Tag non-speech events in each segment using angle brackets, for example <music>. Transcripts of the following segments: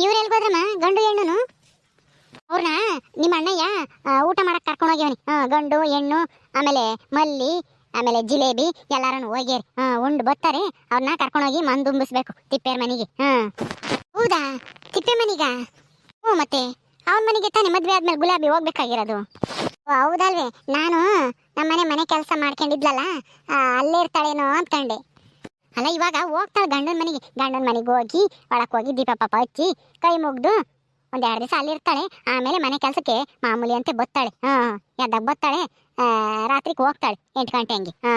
ಇವ್ರು ಎಲ್ಗೋದ್ರಮ್ಮ ಗಂಡು ಹೆಣ್ಣುನು? ಅವ್ರನ್ನ ನಿಮ್ಮ ಅಣ್ಣಯ್ಯ ಊಟ ಮಾಡಕ್ ಕರ್ಕೊಂಡು ಹೋಗ್ಯವನಿ. ಹಾಂ ಗಂಡು, ಹೆಣ್ಣು, ಆಮೇಲೆ ಮಲ್ಲಿ, ಆಮೇಲೆ ಜಿಲೇಬಿ, ಎಲ್ಲಾರನು ಹೋಗ್ಯಾರಿ ಹಾ ಉಂಡು ಬರ್ತಾರೆ ಅವ್ರನ್ನ ಕರ್ಕೊಂಡೋಗಿ ಮಂದುಂಬಿಸ್ಬೇಕು ತಿಪ್ಪೇರ ಮನೆಗೆ. ಹಾ. ಹೌದಾ? ತಿಪ್ಪೆ ಮನೆಗ? ಹ್ಞೂ ಮತ್ತೆ. ಅವ್ನ ಮನೆಗೆ ತಾನೇ ಮದ್ವೆ ಆದ್ಮೇಲೆ ಗುಲಾಬಿ ಹೋಗ್ಬೇಕಾಗಿರೋದು. ಹೌದಲ್ವೇ. ನಾನು ನಮ್ಮನೆ ಮನೆ ಕೆಲಸ ಮಾಡ್ಕೊಂಡಿದ್ಲಲ್ಲ ಅಲ್ಲೇ ಇರ್ತಾಳೇನೋ ಅಂದ್ಕೊಂಡೆ ಅಲ್ಲ, ಇವಾಗ ಹೋಗ್ತಾಳೆ ಗಂಡನ ಮನೆಗೆ. ಗಂಡನ ಮನೆಗೆ ಹೋಗಿ ಒಳಕ್ಕೆ ಹೋಗಿ ದೀಪ ಪಾಪ ಹಚ್ಚಿ, ಕೈ ಮುಗ್ದು ಒಂದ್ ಎರಡು ದಿವಸ ಅಲ್ಲಿ ಇರ್ತಾಳೆ. ಆಮೇಲೆ ಮನೆ ಕೆಲಸಕ್ಕೆ ಮಾಮೂಲಿ ಅಂತ ಬತ್ತಾಳೆ. ಹಾಂ, ಎದ್ದಾಗ ಬತ್ತಾಳೆ. ರಾತ್ರಿಗೆ ಹೋಗ್ತಾಳೆ. ಎಂಟು ಗಂಟೆ ಹಂಗೆ. ಹಾ.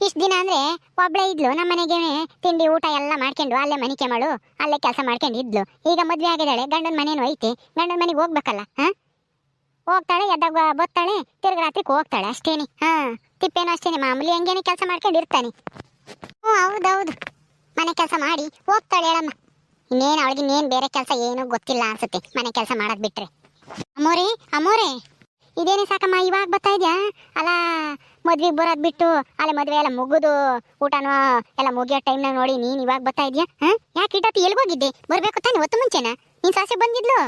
ಇಷ್ಟು ದಿನ ಅಂದ್ರೆ ಒಬ್ಳೆ ಇದ್ಲು ನಮ್ಮ ಮನೆಗೆ ತಿಂಡಿ, ಊಟ ಎಲ್ಲ ಮಾಡ್ಕೊಂಡು ಅಲ್ಲೇ ಮನಿಕೆ ಮಾಡು, ಅಲ್ಲೇ ಕೆಲಸ ಮಾಡ್ಕೊಂಡು ಇದ್ಲು. ಈಗ ಮದ್ವೆ ಆಗಿದ್ದಾಳೆ, ಗಂಡನ ಮನೇನು ಐತೆ. ಗಂಡನ ಮನೆಗೆ ಹೋಗ್ಬೇಕಲ್ಲ, ಹಾ? ಹೋಗ್ತಾಳೆ, ಎದ್ದಾಗ ಬತ್ತಾಳೆ, ತಿರ್ಗ ರಾತ್ರಿಗೆ ಹೋಗ್ತಾಳೆ ಅಷ್ಟೇನಿ. ಹಾ, ತಿಪ್ಪೇನು ಅಷ್ಟೇನೆ, ಮಾಮೂಲಿ ಹಂಗೇನೆ ಕೆಲಸ ಮಾಡ್ಕೊಂಡು ಇರ್ತಾನೆ. ಹೌದೌದು ಮನೆ ಕೆಲಸ ಮಾಡಿ ಹೋಗ್ತಾಳೆ ಹೇಳಮ್ಮ. ಇನ್ನೇನು ಅವಳಿಗೆ ಇನ್ನೇನು ಬೇರೆ ಕೆಲಸ ಏನೂ ಗೊತ್ತಿಲ್ಲ ಅನ್ಸುತ್ತೆ ಮನೆ ಕೆಲಸ ಮಾಡೋದು ಬಿಟ್ರೆ. ಅಮ್ಮೋರೆ ಅಮ್ಮೋರೆ ಇದೇನೇ ಸಾಕಮ್ಮ, ಇವಾಗ ಬರ್ತಾ ಇದ್ಯಾ? ಅಲ್ಲ, ಮದ್ವೆಗೆ ಬರೋದ್ ಬಿಟ್ಟು ಅಲ್ಲ ಮದ್ವೆ ಎಲ್ಲ ಮುಗಿದು, ಊಟನೂ ಎಲ್ಲ ಮುಗಿಯೋ ಟೈಮ್ನಾಗ ನೋಡಿ ನೀನು ಇವಾಗ ಬರ್ತಾ ಇದ್ಯಾ? ಹಾ? ಯಾಕೆ ಇಟ್ಟತ್ತು ಎಲ್ಗೋಗಿದ್ದೆ ಬರಬೇಕು ತಾನೆ ಹೊತ್ತು ಮುಂಚೆನಾ? ನೀನ್ ಸಾಸೆ ಬಂದಿದ್ಲು?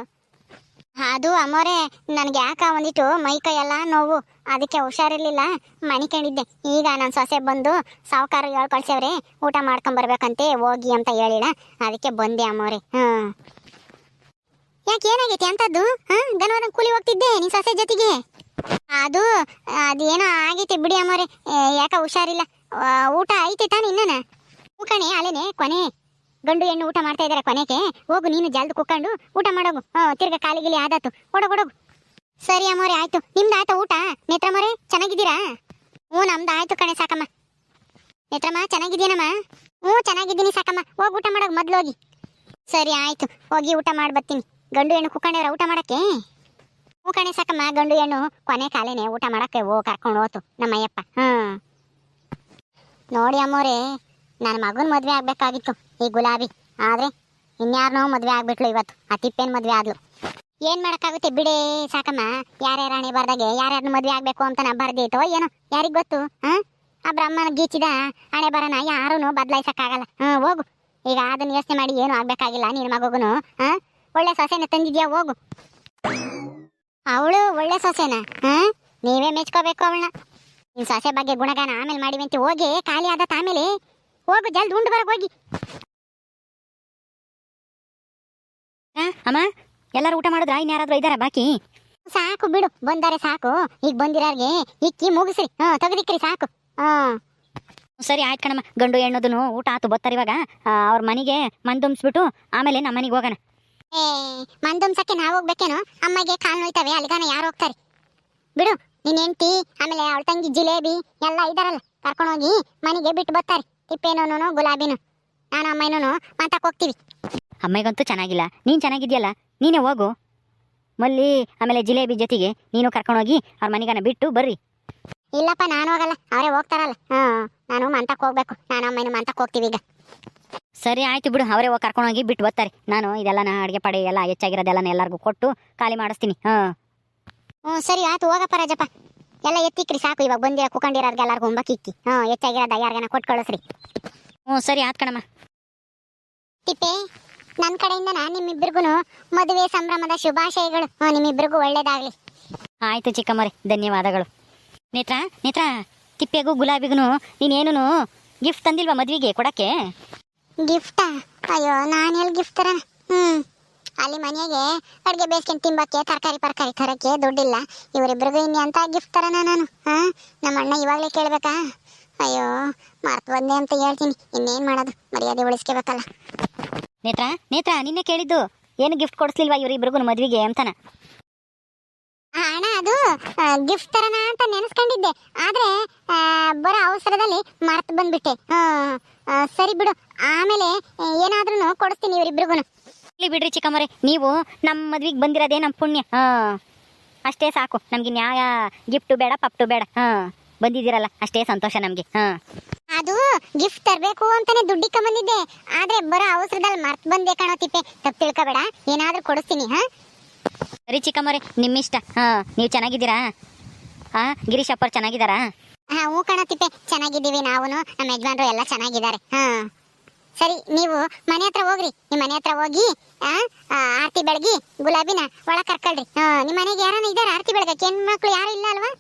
ಅದು ಅಮ್ಮೋರೆ, ನನಗೆ ಯಾಕ ಒಂದಿಟ್ಟು ಮೈ ಕೈ ಎಲ್ಲ ನೋವು? ಅದಕ್ಕೆ ಹುಷಾರಿರ್ಲಿಲ್ಲ. ಮನಿಕೊಂಡಿದ್ದೆ ಈಗ ನನ್ನ ಸೊಸೆ ಬಂದು ಸಾವುಕಾರ ಹೇಳ್ ಕಳ್ಸವ್ರೆ ಊಟ ಮಾಡ್ಕೊಂಡ್ ಬರ್ಬೇಕಂತೆ, ಹೋಗಿ ಅಂತ ಹೇಳಿಲ್ಲ ಅದಕ್ಕೆ ಬಂದೆ ಅಮ್ಮೋರೆ. ಹ್ಮ್ ಯಾಕೆ ಏನಾಗೈತಿ ಅಂತದ್ದು? ಹಾಂ? ಕೂಲಿ ಹೋಗ್ತಿದ್ದೆ ನಿನ್ನ ಸೊಸೆ ಜೊತೆಗೆ. ಅದು, ಅದೇನೋ ಆಗೈತೆ ಬಿಡಿ ಅಮ್ಮೋರೆ. ಯಾಕ ಹುಷಾರಿಲ್ಲ. ಊಟ ಐತೆ ತಾನೆ ಇನ್ನನ? ಕಣೆ ಕೊನೆ. ಗಂಡು ಹೆಣ್ಣು ಊಟ ಮಾಡ್ತಾ ಇದಾರೆ ಕೊನೆಗೆ. ಹೋಗು, ನೀನು ಜಲ್ದು ಕುಕ್ಕೊಂಡು ಊಟ ಮಾಡೋಗು. ತಿರ್ಗ ಕಾಲಿಗಿಲಿ ಆದಾತು. ಓಡೋಗೊಡೋಗು ಸರಿ ಅಮ್ಮೋರೆ, ಆಯ್ತು. ನಿಮ್ದು ಆಯ್ತಾ ಊಟ? ನೇತ್ರಮ್ಮೋರೆ ಚೆನ್ನಾಗಿದ್ದೀರಾ? ಹ್ಞೂ, ನಮ್ದು ಆಯ್ತು ಕಣೆ, ಸಾಕಮ್ಮ. ನೇತ್ರಮ್ಮ ಚೆನ್ನಾಗಿದ್ದೀನಮ್ಮ? ಹ್ಞೂ, ಚೆನ್ನಾಗಿದ್ದೀನಿ ಸಾಕಮ್ಮ. ಹೋಗಿ, ಊಟ ಮಾಡೋಗು, ಮೊದ್ಲು ಹೋಗಿ. ಸರಿ, ಆಯ್ತು. ಹೋಗಿ ಊಟ ಮಾಡಿ ಬರ್ತೀನಿ. ಗಂಡು ಹೆಣ್ಣು ಕುಕ್ಕಂಡಿವ್ರ ಊಟ ಮಾಡೋಕ್ಕೆ? ಹ್ಞೂ ಕಣೆ, ಸಾಕಮ್ಮ. ಗಂಡು ಹೆಣ್ಣು ಕೊನೆ ಕಾಲೇನೆ ಊಟ ಮಾಡೋಕ್ಕೆ ಓ, ಕರ್ಕೊಂಡು ಹೋತು ನಮ್ಮ ಅಯ್ಯಪ್ಪ ಹ್ಮ್. ನೋಡಿ ಅಮ್ಮೋರೆ, ನನ್ನ ಮಗನ ಮದುವೆ ಆಗ್ಬೇಕಾಗಿತ್ತು. ಈ ಗುಲಾಬಿ. ಆದ್ರೆ ಇನ್ಯಾರನೋ ಮದ್ವೆ ಆಗ್ಬಿಟ್ಲು ಇವತ್ತು. ಆ ತಿಪ್ಪೇನ್ ಮದ್ವೆ ಆದ್ಲು. ಏನ್ ಮಾಡಕ್ಕಾಗುತ್ತೆ ಬಿಡಿ ಸಾಕಮ್ಮ? ಯಾರ್ಯಾರ ಹಣೆ ಬರ್ದಾಗೆ ಯಾರ್ಯಾರನ್ನ ಮದ್ವೆ ಆಗ್ಬೇಕು ಅಂತ ನಾ ಬರ್ದೈತೋ ಏನೋ? ಯಾರಿಗ್ ಗೊತ್ತು? ಹಾ ಆ ಬ್ರಹ್ಮನ ಗೀಚಿದ ಹಣೆ ಬರನ ಯಾರೂ ಬದಲಾಯಿಸೋಕ್ಕಾಗಲ್ಲ. ಹ್ಮ್, ಹೋಗು. ಈಗ ಅದನ್ನ ಯೋಚನೆ ಮಾಡಿ ಏನು ಆಗ್ಬೇಕಾಗಿಲ್ಲ ನೀನ್ ಮಗುಗುನು. ಹಾ ಒಳ್ಳೆ ಸೊಸೆನ ತಂದಿದ್ಯಾ? ಹೋಗು. ಅವಳು ಒಳ್ಳೆ ಸೊಸೆನ? ಹಾ ನೀವೇ ಮೆಚ್ಕೋಬೇಕು ಅವಳನ್ನ. ನಿನ್ ಸೊಸೆ ಬಗ್ಗೆ ಗುಣಗಾನ ಆಮೇಲೆ ಮಾಡಿವಂತೆ ಹೋಗಿ ಖಾಲಿ ಆದ ಆಮೇಲೆ ಹೋಗು, ಜಲ್ದಿ ಉಂಡು ಬರಕ್ ಹೋಗಿ. ಅಮ್ಮ ಎಲ್ಲರೂ ಊಟ ಮಾಡಿದ್ರ? ಇನ್ಯಾರಾದ್ರೂ ಇದಾರ ಬಾಕಿ? ಸಾಕು ಬಿಡು ಬಂದಾರೆ ಸಾಕು. ಈಗ ಬಂದಿರಾರ್ಗೆ ಇಕ್ಕಿ ಮುಗಿಸ್ರಿ. ಹಾ ತೆಗೆದಿಕ್ರಿ ಸಾಕು. ಹಾ. ಸರಿ ಆಯ್ತು ಕಣಮ್ಮ. ಗಂಡು ಹೆಣ್ಣುದನು ಊಟ ಆತು ಬತ್ತಾರ ಇವಾಗ. ಅವ್ರ ಮನೆಗೆ ಮಂದುಂಬಿಸ್ಬಿಟ್ಟು ಆಮೇಲೆ ನಮ್ಮ ಮನೆಗೆ ಹೋಗೋಣ. ಏ ಮಂದುಂಸಕ್ಕೆ ನಾವು ಹೋಗ್ಬೇಕೇನು? ಅಮ್ಮಗೆ ಕಾಲು ನೋಯ್ತವೆ ಅಲ್ಲಿಗಾನ ಯಾರು ಹೋಗ್ತಾರೆ? ಬಿಡು ನಿನ್ ಹೆಂಡತಿ ಆಮೇಲೆ ಅವಳ ತಂಗಿ ಜಿಲೇಬಿ ಎಲ್ಲ ಇದಾರಲ್ಲ ಕರ್ಕೊಂಡೋಗಿ ಮನೆಗೆ ಬಿಟ್ಟು ಬರ್ತಾರೆ ತಿಪ್ಪೇನೋನು ಗುಲಾಬಿನು. ನಾನು ಅಮ್ಮನೂ ಮಾತಾಕ್ ಹೋಗ್ತೀವಿ. ಅಮ್ಮಗೆ ಚೆನ್ನಾಗಿಲ್ಲ. ನೀನು ಚೆನ್ನಾಗಿದೆಯಲ್ಲ? ನೀನೇ ಹೋಗು. ಮಲ್ಲಿ ಆಮೇಲೆ ಜಿಲೇಬಿ ಜೊತೆಗೆ ನೀನು ಕರ್ಕೊಂಡೋಗಿ ಅವ್ರ ಮನೆಗನ ಬಿಟ್ಟು ಬರ್ರಿ. ಇಲ್ಲಪ್ಪ ನಾನು ಹೋಗಲ್ಲ. ಅವರೇ ಹೋಗ್ತಾರಲ್ಲ. ಹಾ ನಾನು ಮಂತಕ್ಕೆ ಹೋಗ್ಬೇಕು. ನಾನು ಅಮ್ಮನ ಮಂತಕ್ಕೆ ಹೋಗ್ತೀವಿ ಈಗ. ಸರಿ ಆಯ್ತು ಬಿಡು. ಅವರೇ ಹೋಗಿ ಕರ್ಕೊಂಡೋಗಿ ಬಿಟ್ಟು ಬರ್ತಾರೆ. ನಾನು ಇದೆಲ್ಲ ನಾ ಅಡುಗೆ ಪಡೆ ಎಲ್ಲ ಹೆಚ್ಚಾಗಿರೋದೆಲ್ಲ ಎಲ್ಲರಿಗೂ ಕೊಟ್ಟು ಖಾಲಿ ಮಾಡಿಸ್ತೀನಿ. ಹಾಂ. ಹ್ಞೂ ಸರಿ ಆಯ್ತು. ಹೋಗಪ್ಪ ರಾಜಪ್ಪ. ಎಲ್ಲ ಎತ್ತಿಕ್ರಿ ಸಾಕು. ಇವಾಗ ಬಂದಿರೋ ಕುಕೊಂಡಿರೋರ್ಗೆ ಎಲ್ಲರಿಗೂ ಉಂಬಕ್ಕಿಕ್ಕಿ ಹ್ಞೂ ಹೆಚ್ಚಾಗಿರೋದ ಯಾರಿಗಾನ ಕೊಟ್ಟು ಕಳಿಸ್ರಿ ಹ್ಞೂ ಸರಿ ಆಯ್ತು ಕಣಮ್ಮ. ತಿಪ್ಪೆ. ನನ್ನ ಕಡೆಯಿಂದ ನಾನು ನಿಮ್ಮಿಬ್ಬರಿಗೂ ಮದುವೆ ಸಂಭ್ರಮದ ಶುಭಾಶಯಗಳು. ನಿಮ್ಮಿಬ್ಬರಿಗೂ ಒಳ್ಳೇದಾಗಲಿ. ಆಯ್ತು ಚಿಕ್ಕಮ್ಮರಿ ಧನ್ಯವಾದಗಳು. ನೇತ್ರ ನೇತ್ರ ತಿಪ್ಪೆಗೂ ಗುಲಾಬಿಗೂ ನೀನೇನು ಗಿಫ್ಟ್ ತಂದಿಲ್ವಾ ಮದುವೆಗೆ ಕೊಡಕ್ಕೆ? ಗಿಫ್ಟಾ ಅಯ್ಯೋ ನಾನು ಎಲ್ಲಿ ಗಿಫ್ಟ್ ತರ ಹ್ಞೂ ಅಲ್ಲಿ ಮನೆಗೆ ಅಡುಗೆ ಬೇಯಿಸ್ಕೊಂಡು ತಿಂಬಕ್ಕೆ ತರಕಾರಿ ಪರ್ಕಾರಿ ತರಕ್ಕೆ ದುಡ್ಡಿಲ್ಲ. ಇವರಿಬ್ಬರಿಗೂ ಅಂತ ಗಿಫ್ಟ್ ತರನ ನಾನು? ಹಾಂ? ನಮ್ಮ ಅಣ್ಣ ಇವಾಗಲೇ ಕೇಳಬೇಕಾ? ಅಯ್ಯೋ ಮರ್ತು ಬಂದೆ ಅಂತ ಹೇಳ್ತೀನಿ. ಇನ್ನೇನು ಮಾಡೋದು? ಮರ್ಯಾದೆ ಉಳಿಸ್ಕೋಬೇಕಲ್ಲ. ನೇತ್ರ ನೇತ್ರ ನಿನ್ನೆ ಕೇಳಿದ್ದು ಏನು ಗಿಫ್ಟ್ ಕೊಡಿಸ್ಲಿಲ್ವಾ ಇವರಿಬ್ರಿಗೂ ಮದ್ವೆಗೆ ಅಂತನ? ಅಣ್ಣ ಅದು ಗಿಫ್ಟ್ ತರನ ಅಂತ ನೆನೆಸ್ಕೊಂಡಿದ್ದೆ. ಆದ್ರೆ ಬರೋ ಅವಸರದಲ್ಲಿ ಮರ್ತು ಬಂದ್ಬಿಟ್ಟೆ. ಸರಿ ಬಿಡು. ಆಮೇಲೆ ಏನಾದ್ರೂ ಕೊಡಿಸ್ತೀನಿ ಇವರಿಬ್ರಿಗೂ ಇಲ್ಲಿ ಬಿಡ್ರಿ ಚಿಕ್ಕಮ್ಮರೆ ನೀವು ನಮ್ಮ ಮದ್ವಿಗ್ ಬಂದಿರೋದೇ ನಮ್ಮ ಪುಣ್ಯ. ಹಾಂ ಅಷ್ಟೇ ಸಾಕು. ನಮಗೆ ನ್ಯಾಯ ಗಿಫ್ಟು ಬೇಡ ಪಪ್ಟು ಬೇಡ. ಹಾಂ ಬಂದಿದ್ದೀರಲ್ಲ ಅಷ್ಟೇ ಸಂತೋಷ ನಮಗೆ. ಹಾಂ ಅದು ಗಿಫ್ಟ್ ತರಬೇಕು ಅಂತಾನೆ ದುಡ್ಡಿಕ್ಕ ಬಂದಿದ್ದೆ. ಆದ್ರೆ ಬರೋ ಅವಸರದಲ್ಲಿ ಮರ್ತ್ ಬಂದೆ ಕಣೋ ತಿಪ್ಪೆ. ತಪ್ಪು ತಿಳ್ಕೊಬೇಡ. ಏನಾದ್ರೂ ಕೊಡಿಸ್ತೀನಿ ಹಾ? ಸರಿ ಚಿಕ್ಕಮ್ಮರೆ ನಿಮ್ಮಿಷ್ಟ. ಹಾ ನೀವು ಚೆನ್ನಾಗಿದ್ದೀರಾ? ಹಾ ಗಿರೀಶ್ ಅಪ್ಪರ್ ಚೆನ್ನಾಗಿದ್ದಾರಾ? ಹಾ ಹೂ ಕಣೋ ತಿಪ್ಪೆ. ಚೆನ್ನಾಗಿದ್ದೀವಿ ನಾವು ನಮ್ಮ ಯಜಮಾನ್ರು ಎಲ್ಲ ಚೆನ್ನಾಗಿದ್ದಾರೆ. ಹಾ. ಸರಿ ನೀವು ಮನೆ ಹತ್ರ ಹೋಗ್ರಿ. ನಿಮ್ಮ ಮನೆ ಹತ್ರ ಹೋಗಿ ಆ, ಆ, ಆರತಿ ಬೆಳಗಿ ಗುಲಾಬಿನ ಒಳ ಕರ್ಕೊಳ್ರಿ. ಹಾ ನಿಮ್ಮ ಮನೆಗೆ ಯಾರನ್ನ ಇದ್ದಾರೆ? ಆರತಿ ಬೆಳಗಕ್ಕೆ? ಹೆಣ್ಮಕ್ಳು ಯಾರು ಇಲ್ಲ ಅಲ್ವಾ?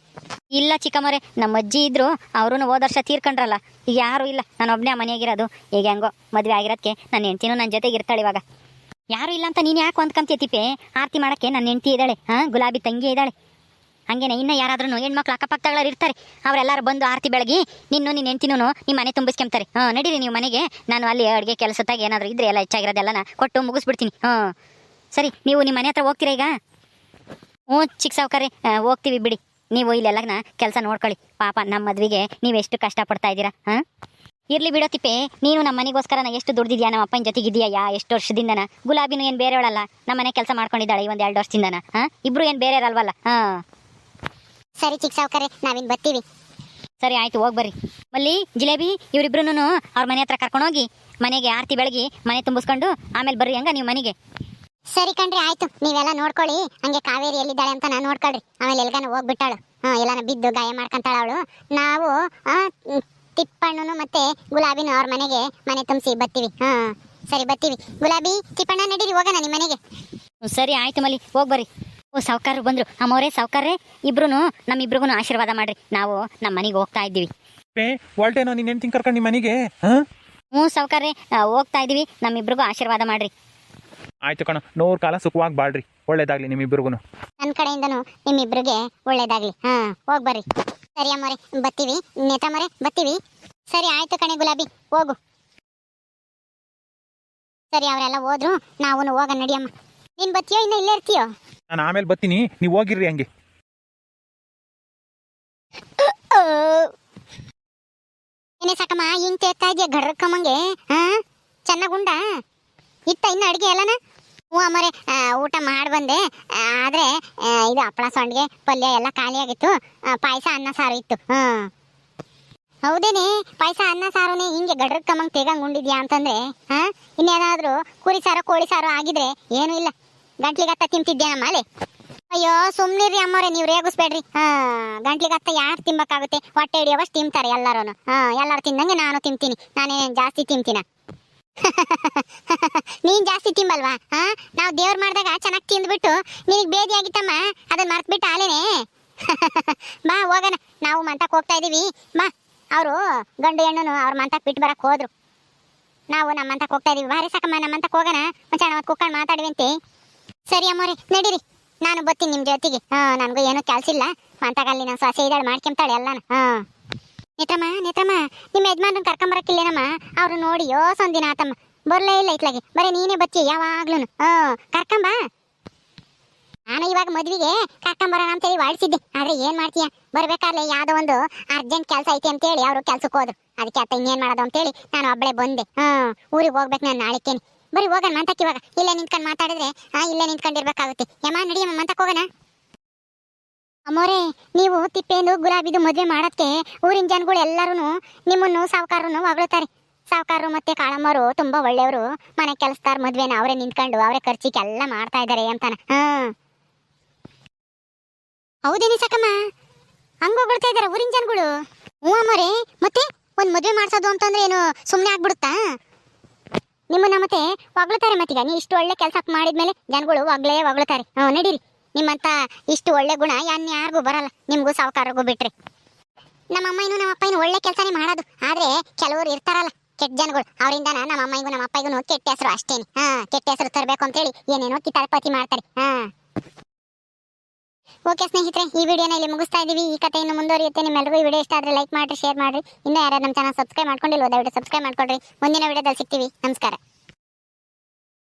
ಇಲ್ಲ ಚಿಕ್ಕಮ್ಮರೆ, ನಮ್ಮ ಅಜ್ಜಿ ಇದ್ರು ಅವರು ಹೋದ ವರ್ಷ ತೀರ್ಕೊಂಡ್ರಲ್ಲ. ಈಗ ಯಾರು ಇಲ್ಲ, ನಾನು ಒಬ್ಬನೇ ಮನೆಯಾಗಿರೋದು. ಈಗ ಹೆಂಗೋ, ಮದುವೆ ಆಗಿರೋದಕ್ಕೆ ನನ್ನ ಹೆಂಡ್ತಿನೂ ನನ್ನ ಜೊತೆಗೆ ಇರ್ತಾಳೆ ಇವಾಗ. ಯಾರು ಇಲ್ಲ ಅಂತ ನೀನು ಯಾಕೆ ಹೊಂದ್ಕೊಂತೀಯ ತಿಪ್ಪೆ? ಆರತಿ ಮಾಡೋಕ್ಕೆ ನನ್ನ ಹೆಂಡ್ತಿ ಇದ್ದಾಳೆ, ಹಾಂ, ಗುಲಾಬಿ ತಂಗಿ ಇದ್ದಾಳೆ. ಹಂಗೇನೆ, ಇನ್ನ ಯಾರಾದ್ರೂ ಹೆಣ್ಮಕ್ಳು ಅಕ್ಕಪಕ್ಕಗಳಲ್ಲಿ ಇರ್ತಾರೆ. ಅವರೆಲ್ಲರೂ ಬಂದು ಆರತಿ ಬೆಳಗಿ, ನಿನ್ನು ನಿನ್ನ ಹೆಂಡ್ತಿನೂ ನಿಮ್ಮ ಮನೆ ತುಂಬಿಸ್ಕೊಂತಾರೆ ಹಾಂ, ನಡೀರಿ ನೀವು ಮನೆಗೆ. ನಾನು ಅಲ್ಲಿ ಅಡುಗೆ ಕೆಲಸದಾಗ ಏನಾದರೂ ಇದ್ರೆ ಎಲ್ಲ ಹೆಚ್ಚಾಗಿರೋದೆಲ್ಲ ಕೊಟ್ಟು ಮುಗಿಸ್ಬಿಡ್ತೀನಿ. ಹಾಂ. ಸರಿ, ನೀವು ನಿಮ್ಮ ಮನೆ ಹತ್ರ ಹೋಗ್ತೀರಾ ಈಗ? ಹ್ಞೂ, ಚಿಕ್ಕ ಸಾವುಕಾರೆ ಹೋಗ್ತೀವಿ ಬಿಡಿ. ನೀವು ಇಲ್ಲೆಲ್ಲನ ಕೆಲಸ ನೋಡ್ಕೊಳ್ಳಿ. ಪಾಪ ನಮ್ಮ ಮದ್ವೆಗೆ ನೀವು ಎಷ್ಟು ಪಡ್ತಾ ಇದ್ದೀರಾ ಹಾ? ಇರ್ಲಿ ಬಿಡೋ ತಿಪ್ಪೆ ನೀನು ನಮ್ಮ ಮನೆಗೋಸ್ಕರ ನಾ ಎಷ್ಟು ದುಡ್ದಿದ್ಯಾ ನಮ್ಮ ಅಪ್ಪನ ಜೊತೆಗಿದೆಯಾ ಯಾ ಎಷ್ಟು ವರ್ಷದಿಂದನ? ಗುಲಾಬಿನೂ ಬೇರೆ ಬೇರೆಯವಳಲ್ಲ ನಮ್ಮ ಮನೆ ಕೆಲಸ ಮಾಡ್ಕೊಂಡಿದ್ದಾಳೆ ಈ ಒಂದು ಎರಡು ವರ್ಷದಿಂದನ ಹಾ? ಇಬ್ರು ಏನು ಬೇರೆ ಅಲ್ವಲ್ಲ ಹಾಂ? ಸರಿ ಚಿಕ್ಕ ಸಾವುಕಾರೆ ನಾವಿನ್ ಬರ್ತೀವಿ. ಸರಿ ಆಯ್ತು ಹೋಗಿ ಬರ್ರಿ. ಮಲ್ಲಿ ಜಿಲೇಬಿ ಇವರಿಬ್ರು ಅವ್ರ ಮನೆ ಹತ್ರ ಕರ್ಕೊಂಡೋಗಿ ಮನೆಗೆ ಆರತಿ ಬೆಳಗಿ ಮನೆ ತುಂಬಿಸ್ಕೊಂಡು ಆಮೇಲೆ ಬರ್ರಿ ಹಂಗ ನೀವು ಮನೆಗೆ. ಸರಿ ಕಣ್ರಿ ಆಯ್ತು. ನೀವೆಲ್ಲ ನೋಡ್ಕೊಳ್ಳಿ. ಹಂಗೆ ಕಾವೇರಿ ಎಲ್ಲಿದ್ದಾಳೆ ಅಂತ ನಾನು ನೋಡ್ಕೊಳ್ರಿ. ಆಮೇಲೆ ಎಲ್ಗಾನ ಹೋಗ್ಬಿಟ್ಟಾಳು. ಹಾ ಎಲ್ಲಾನ ಬಿದ್ದು ಗಾಯ ಮಾಡ್ಕೊಂತಾಳ ಅವಳು. ನಾವು ತಿಪ್ಪಣ್ಣನು ಮತ್ತೆ ಗುಲಾಬಿನ ಅವ್ರ ಮನೆಗೆ ಮನೆ ತುಂಬಿಸಿ ಬರ್ತೀವಿ ಹಾ ಸರಿ ಬರ್ತೀವಿ ಗುಲಾಬಿ ತಿಪ್ಪಣ್ಣ ನಡೀರಿ ಹೋಗೋಣ ನಿಮ್ಮ ಮನೆಗೆ. ಸರಿ ಆಯ್ತು ಮಲ್ಲಿ. ಹೋಗ್ಬರ್ರಿ ಓ ಸೌಕಾರ ಬಂದ್ರು. ಅಮ್ಮೋರೇ ಸಾವುಕಾರರೇ. ಇಬ್ರು ನಮ್ಮಿಬ್ರಿಗೂ ಆಶೀರ್ವಾದ ಮಾಡ್ರಿ. ನಾವು ನಮ್ಮ ಮನೆಗೆ ಹೋಗ್ತಾ ಇದ್ದೀವಿ. ಕರ್ಕೊಂಡು ನಿಮ್ಮ ಮನೆಗೆ? ಹಾ? ಹ್ಞೂ ಸಾವ್ಕಾರ್ರೆ. ಆ, ಹೋಗ್ತಾ ಇದ್ದೀವಿ. ನಮ್ಮಿಬ್ರಿಗೂ ಆಶೀರ್ವಾದ ಮಾಡ್ರಿ. ಆಯ್ತು ಕಣ ನೂರು ಕಾಲ ಸುಖವಾಗಿ ಬಾಳ್ರಿ. ಒಳ್ಳೇದಾಗ್ಲಿ ನಿಮ್ಮಿಬ್ರಿಗೂ ನನ್ನ ಕಡೆಯಿಂದನು ನಿಮ್ಮಿಬ್ರಿಗೆ ಒಳ್ಳೇದಾಗ್ಲಿ. ಹಾ ಹೋಗ್ ಬರ್ರಿ. ಸರಿ ಅಮ್ಮರೆ ಬತ್ತೀವಿ. ನೇತಮ್ಮರೆ ಬತ್ತೀವಿ. ಸರಿ ಆಯ್ತು ಕಣೆ ಗುಲಾಬಿ ಹೋಗು. ಸರಿ ಅವರೆಲ್ಲ ಹೋದ್ರು ನಾವು ಹೋಗ ನಡಿಯಮ್ಮ ನೀನ್ ಬತ್ತೀಯೋ ಇನ್ನ ಇಲ್ಲೇ ಇರ್ತೀಯೋ? ನಾನು ಆಮೇಲೆ ಬತ್ತೀನಿ ನೀವು ಹೋಗಿರ್ರಿ ಹಂಗೆ. ಏನೇ ಸಾಕಮ್ಮ ಹಿಂಗೆ ತೇಗ್ತಾ ಇದೆಯಾ ಗಡ್ರಕ್ಕಮ್ಮಂಗೆ ಹಾ ಚೆನ್ನಾಗ್ ಉಂಡ? ಇತ್ತ ಇನ್ನು ಅಡುಗೆ ಎಲ್ಲನ? ಹ್ಞೂ ಅಮ್ಮರೆ ಊಟ ಮಾಡಿ ಬಂದೆ. ಆದರೆ ಇದು ಹಪ್ಪಳ ಸಂಡಿಗೆ, ಪಲ್ಯ ಎಲ್ಲ ಖಾಲಿ ಆಗಿತ್ತು ಪಾಯಸ ಅನ್ನ ಸಾರು ಇತ್ತು. ಹಾಂ ಹೌದೇನೆ, ಪಾಯಸ ಅನ್ನ ಸಾರುನೇ ಹಿಂಗೆ ಗಡ್ರಕ್ಕಮ್ಮಂಗ್ ತೇಗಂಗೆ ಉಂಡಿದ್ಯಾ ಅಂತಂದರೆ, ಹಾಂ? ಇನ್ನೇನಾದರೂ ಕುರಿ ಸಾರು, ಕೋಳಿ ಸಾರು ಆಗಿದ್ರೆ ಏನೂ ಇಲ್ಲ. ಗಂಟ್ಲಿಗತ್ತ ತಿಂತಿದ್ಯಾ ಮಾಲೆ ಅಯ್ಯೋ ಸುಮ್ನಿರಿ ಅಮ್ಮವ್ರೆ ನೀವು ರೇಗಿಸ್ಬೇಡ್ರಿ. ಹಾ, ಗಂಟ್ಲಿಗತ್ತ ಯಾರು ತಿನ್ಬೇಕಾಗುತ್ತೆ? ಹೊಟ್ಟೆ ಹಿಡಿಯೋವಷ್ಟು ತಿಂತಾರೆ ಎಲ್ಲರೂ ಹಾಂ, ಎಲ್ಲರೂ ತಿಂದಂಗೆ ನಾನು ತಿಂತೀನಿ. ನಾನೇನು ಜಾಸ್ತಿ ತಿಂತೀನ? <laughs> ನೀನ್ ಜಾಸ್ತಿ ತಿಂಬಲ್ವಾ? ಹಾ ನಾವು ದೇವ್ರ ಮಾಡಿದಾಗ ಚೆನ್ನಾಗಿ ತಿಂದ್ಬಿಟ್ಟು ನಿನಗೆ ಬೇದಿ ಆಗಿತ್ತಮ್ಮ ಅದನ್ನ ಮರ್ತ್ಬಿಟ್ಟು ಆಲೇನೆ <laughs> ಬಾ, ಹೋಗೋಣ. ನಾವು ಮಂತಕ್ಕೆ ಹೋಗ್ತಾ ಇದೀವಿ. ಬಾ, ಅವರು ಗಂಡು ಹೆಣ್ಣು ಅವ್ರ ಮಂತಕ್ಕೆ ಬಿಟ್ಟು ಬರಕ್ ಹೋದ್ರು. ನಾವು ನಮ್ಮ ಮಂತಕ್ಕೆ ಹೋಗ್ತಾ ಇದೀವಿ. ಬಾರಿ ಸಾಕಮ್ಮ ನಮ್ಮ ಮಂತಕ್ಕೆ ಹೋಗೋಣ. ಮುಂಚೆ ನಾವು ಮಾತಾಡಿವಿ ಅಂತ ಸರಿ ಅಮ್ಮೋರಿ, ನಡೀರಿ. ನಾನು ಬರ್ತೀನಿ ನಿಮ್ಮ ಜೊತೆಗೆ. ಹಾ ನನಗೂ ಏನೂ ಕೆಲಸ ಇಲ್ಲ. ಮಂತಗಲ್ಲಿ ನಾನು ಸೊಸೆ ಇದ್ದಾಳೆ, ಮಾಡ್ಕೊಂತಾಳೆ ಎಲ್ಲಾನು. ಹಾ ನೇತ್ರಮ್ಮ ನೇತ್ರಮ್ಮ ನಿಮ್ಮ ಯಜಮಾನ್ರನ್ನ ಕರ್ಕೊಂಬರಕ್ಕಿಲ್ಲೇನಮ್ಮ? ಅವ್ರು ನೋಡಿ ಯೋ ಒಂದಿನ ಆತಮ್ಮ. ಬರಲೇ ಇಲ್ಲ ಇತ್ಲಾಗೆ. ಬರೀ ನೀನೇ ಬಚ್ಚಿ ಯಾವಾಗ್ಲೂ ಹ್ಞೂ ಕರ್ಕೊಂಬ. ನಾನು ಇವಾಗ ಮದ್ವಿಗೆ ಕರ್ಕೊಂಬರೋಣ ಅಂತೇಳಿ ವಾಡಿಸಿದ್ದೆ. ಆದ್ರೆ ಏನ್ ಮಾಡ್ತೀಯ? ಬರ್ಬೇಕಾದ್ರೆ ಯಾವ್ದೋ ಒಂದು ಅರ್ಜೆಂಟ್ ಕೆಲಸ ಐತಿ ಅಂತೇಳಿ ಅವರು ಕೆಲ್ಸಕ್ಕೆ ಹೋದ್ರು. ಅದಕ್ಕೆ ಅತ್ತ ಇನ್ನೇನ್ ಮಾಡೋದು ಅಂತೇಳಿ ನಾನು ಒಬ್ಬಳೆ ಬಂದೆ. ಹಾ, ಊರಿಗೆ ಹೋಗ್ಬೇಕು ನಾನು ನಾಳೆಕ್ಕೇನೆ. ಬರೀ ಹೋಗೋಣ ಮಂತಕ್ಕೆ ಇವಾಗ. ಇಲ್ಲೇ ನಿಂತ್ಕೊಂಡು ಮಾತಾಡಿದ್ರೆ, ಹಾ, ಇಲ್ಲೇ ನಿಂತ್ಕೊಂಡಿರ್ಬೇಕಾಗುತ್ತೆ. ಯಮ್ಮ, ನಡಿಯಮ್ಮ ಮಂತಕ್ಕೆ ಹೋಗೋಣ. ಅಮ್ಮೋರೆ, ನೀವು ತಿಪ್ಪೇಂದು ಗುಲಾಬಿದು ಮದುವೆ ಮಾಡಕ್ಕೆ ಊರಿನ ಜನಗಳು ಎಲ್ಲರೂ ನಿಮ್ಮನ್ನು ಸಾವುಕಾರನು ಹೊಗಳುತ್ತಾರೆ ಸಾವುಕಾರರು ಮತ್ತೆ ಕಾಳಮ್ಮರು ತುಂಬಾ ಒಳ್ಳೆಯವರು. ಮನೆ ಕೆಲಸದಾರ ಮದುವೆನ ಅವರೇ ನಿಂತ್ಕೊಂಡು ಅವರೇ ಖರ್ಚಿಗೆ ಎಲ್ಲ ಮಾಡ್ತಾ ಇದ್ದಾರೆ ಅಂತಾನ. ಹೌದೇನಿ ಸಕಮ್ಮ? ಹಂಗ ಹೊಗಳ್ತಾ ಇದಾರೆ ಊರಿನ ಜನಗಳು? ಹ್ಞೂ ಅಮ್ಮರೇ, ಮತ್ತೆ ಒಂದ್ ಮದುವೆ ಮಾಡ್ಸೋದು ಅಂತಂದ್ರೆ ಏನು ಸುಮ್ಮನೆ ಆಗ್ಬಿಡುತ್ತಾ? ನಿಮ್ಮನ್ನ ಮತ್ತೆ ಹೊಗಳ್ತಾರೆ ಮತ್ತೀಗ. ನೀ ಇಷ್ಟು ಒಳ್ಳೆ ಕೆಲಸ ಮಾಡಿದ್ಮೇಲೆ ಜನಗಳು ಹೊಗಳೇ ಹೊಗಳ್ತಾರೆ. ಹ್ಞೂ, ನಡೀರಿ. ನಿಮ್ಮಂತ ಇಷ್ಟು ಒಳ್ಳೆ ಗುಣ ಯಾರಿಗೂ ಬರಲ್ಲ. ನಿಮಗೂ ಸಾವುಕಾರರಿಗೂ ಬಿಟ್ರಿ. ನಮ್ಮ ಅಮ್ಮನೂ ನಮ್ಮ ಅಪ್ಪನೂ ಒಳ್ಳೆ ಕೆಲಸನೇ ಮಾಡೋದು. ಆದ್ರೆ ಕೆಲವರು ಇರ್ತಾರಲ್ಲ, ಕೆಟ್ಟ ಜನಗಳು. ಅವರಿಂದನ ನಮ್ಮ ಅಮ್ಮಗೂ ನಮ್ಮ ಅಪ್ಪಗೂ ಕೆಟ್ಟ ಹೆಸರು ಅಷ್ಟೇನೆ. ಹಾ, ಕೆಟ್ಟ ಹೆಸರು ತರಬೇಕು ಅಂತೇಳಿ ಏನೇನೋ ಕಿತಾಳ್ಪತಿ ಮಾಡ್ತಾರೆ. ಹಾ. ಓಕೆ ಸ್ನೇಹಿತರೆ, ಈ ವಿಡಿಯೋನ ಇಲ್ಲಿ ಮುಗಿಸ್ತಾ ಇದೀವಿ. ಈ ಕಥೆಯನ್ನು ಮುಂದುವರಿಯುತ್ತೆ. ನಿಮ್ಮೆಲ್ಲರಿಗೂ ಈ ವಿಡಿಯೋ ಇಷ್ಟ ಆದ್ರೆ ಲೈಕ್ ಮಾಡಿ ಶೇರ್ ಮಾಡ್ರಿ. ಇನ್ನೂ ಯಾರು ನಮ್ಮ ಚಾನಲ್ ಸಬ್ಸ್ಕ್ರೈಬ್ ಮಾಡ್ಕೊಂಡಿಲ್ವೋ, ದಯವಿಟ್ಟು ಸಬ್ಸ್ಕ್ರೈಬ್ ಮಾಡ್ಕೊಳ್ರಿ. ಮುಂದಿನ ವಿಡಿಯೋದಲ್ಲಿ ಸಿಗ್ತೀವಿ. ನಮಸ್ಕಾರ.